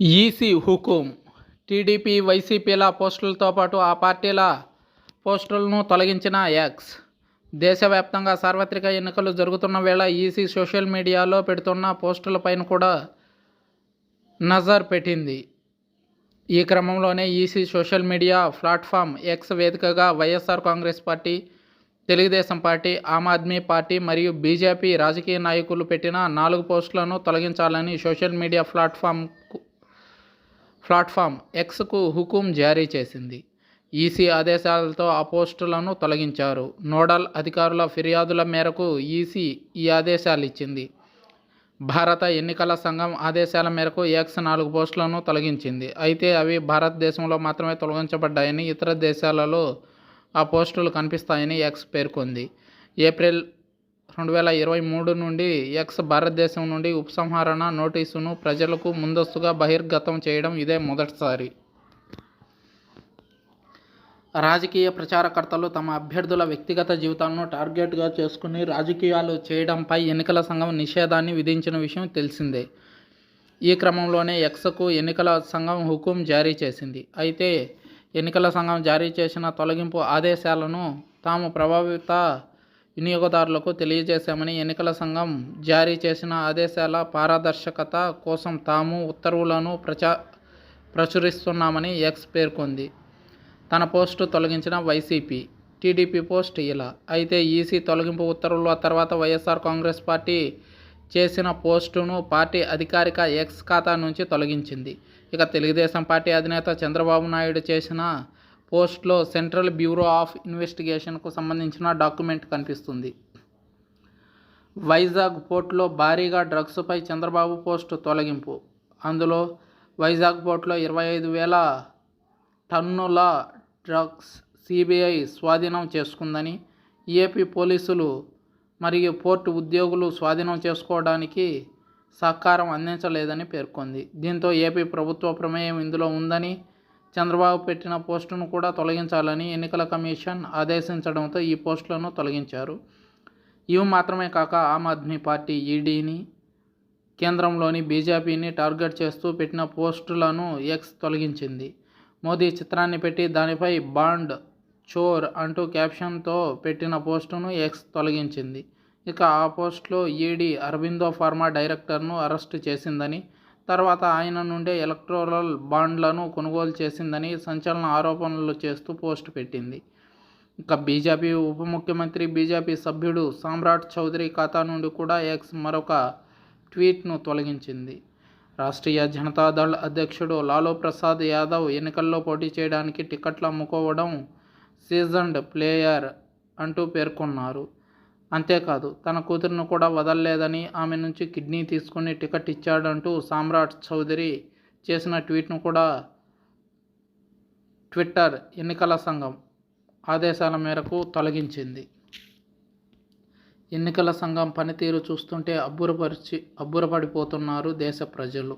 EC హుకుం. TDP వైసీపీల పోస్టులతో పాటు ఆ పార్టీల పోస్టులను తొలగించిన ఎక్స్ దేశవ్యాప్తంగా సార్వత్రిక ఎన్నికలు జరుగుతున్న వేళ ఈసీ సోషల్ మీడియాలో పెడుతున్న పోస్టులపైన కూడా నజర్ పెట్టింది. ఈ క్రమంలోనే EC social media platform X వేదికగా YSR Congress party Telugu Desam party Aam Aadmi party మరియు బీజేపీ రాజకీయ నాయకులు పెట్టిన నాలుగు పోస్టులను తొలగించాలని సోషల్ మీడియా ప్లాట్ఫామ్కు ప్లాట్ఫామ్ ఎక్స్కు హుకుం జారీ చేసింది. ఈసీ ఆదేశాలతో ఆ పోస్టులను తొలగించారు. నోడల్ అధికారుల ఫిర్యాదుల మేరకు ఈసీ ఈ ఆదేశాలు ఇచ్చింది. భారత ఎన్నికల సంఘం ఆదేశాల మేరకు ఎక్స్ నాలుగు పోస్టులను తొలగించింది. అయితే అవి భారతదేశంలో మాత్రమే తొలగించబడ్డాయని ఇతర దేశాలలో ఆ పోస్టులు కనిపిస్తాయని ఎక్స్ పేర్కొంది. ఏప్రిల్ రెండు వేల ఇరవై మూడు నుండి ఎక్స్ భారతదేశం నుండి ఉపసంహరణ నోటీసును ప్రజలకు ముందస్తుగా బహిర్గతం చేయడం ఇదే మొదటిసారి. రాజకీయ ప్రచారకర్తలు తమ అభ్యర్థుల వ్యక్తిగత జీవితాలను టార్గెట్గా చేసుకుని రాజకీయాలు చేయడంపై ఎన్నికల సంఘం నిషేధాన్ని విధించిన విషయం తెలిసిందే. ఈ క్రమంలోనే ఎక్స్కు ఎన్నికల సంఘం హుకుం జారీ చేసింది. అయితే ఎన్నికల సంఘం జారీ చేసిన తొలగింపు ఆదేశాలను తాము ప్రభావిత వినియోగదారులకు తెలియజేశామని ఎన్నికల సంఘం జారీ చేసిన ఆదేశాల పారదర్శకత కోసం తాము ఉత్తర్వులను ప్రచా ప్రచురిస్తున్నామని ఎక్స్ పేర్కొంది. తన పోస్టు తొలగించిన వైసీపీ టీడీపీ పోస్ట్ ఇలా. అయితే ఈసీ తొలగింపు ఉత్తర్వుల తర్వాత వైఎస్ఆర్ కాంగ్రెస్ పార్టీ చేసిన పోస్టును పార్టీ అధికారిక ఎక్స్ ఖాతా నుంచి తొలగించింది. ఇక తెలుగుదేశం పార్టీ అధినేత చంద్రబాబు నాయుడు చేసిన పోస్ట్లో సెంట్రల్ బ్యూరో ఆఫ్ ఇన్వెస్టిగేషన్కు సంబంధించిన డాక్యుమెంట్ కనిపిస్తుంది. వైజాగ్ పోర్టులో భారీగా డ్రగ్స్పై చంద్రబాబు పోస్టు తొలగింపు. అందులో వైజాగ్ పోర్టులో ఇరవై ఐదు వేల టన్నుల డ్రగ్స్ సిబిఐ స్వాధీనం చేసుకుందని ఏపీ పోలీసులు మరియు పోర్టు ఉద్యోగులు స్వాధీనం చేసుకోవడానికి సహకారం అందించలేదని పేర్కొంది. దీంతో ఏపీ ప్రభుత్వ ప్రమేయం ఇందులో ఉందని చంద్రబాబు పెట్టిన పోస్టును కూడా తొలగించాలని ఎన్నికల కమిషన్ ఆదేశించడంతో ఈ పోస్టులను తొలగించారు. ఇవి మాత్రమే కాక ఆమ్ ఆద్మీ పార్టీ ఈడీని కేంద్రంలోని బీజేపీని టార్గెట్ చేస్తూ పెట్టిన పోస్టులను ఎక్స్ తొలగించింది. మోదీ చిత్రాన్ని పెట్టి దానిపై బాండ్ చోర్ అంటూ క్యాప్షన్తో పెట్టిన పోస్టును ఎక్స్ తొలగించింది. ఇక ఆ పోస్ట్లో ఈడీ అరబిందో ఫార్మా డైరెక్టర్ను అరెస్టు చేసిందని తర్వాత ఆయన నుండే ఎలక్ట్రోరల్ బాండ్లను కొనుగోలు చేసిందని సంచలన ఆరోపణలు చేస్తూ పోస్ట్ పెట్టింది. ఇంకా బీజేపీ ఉప ముఖ్యమంత్రి బీజేపీ సభ్యుడు సామ్రాట్ చౌదరి ఖాతా నుండి కూడా ఎక్స్ మరొక ట్వీట్ను తొలగించింది. రాష్ట్రీయ జనతాదళ్ అధ్యక్షుడు లాలూ ప్రసాద్ యాదవ్ ఎన్నికల్లో పోటీ చేయడానికి టికెట్లు అమ్ముకోవడం సీజన్డ్ ప్లేయర్ అంటూ పేర్కొన్నారు. అంతేకాదు తన కూతురును కూడా వదలలేదని ఆమె నుంచి కిడ్నీ తీసుకుని టికెట్ ఇచ్చాడంటూ సామ్రాట్ చౌదరి చేసిన ట్వీట్ను కూడా ట్విట్టర్ ఎన్నికల సంఘం ఆదేశాల మేరకు తొలగించింది. ఎన్నికల సంఘం పనితీరు చూస్తుంటే అబ్బురపరిచి అబ్బురపడిపోతున్నారు దేశ ప్రజలు.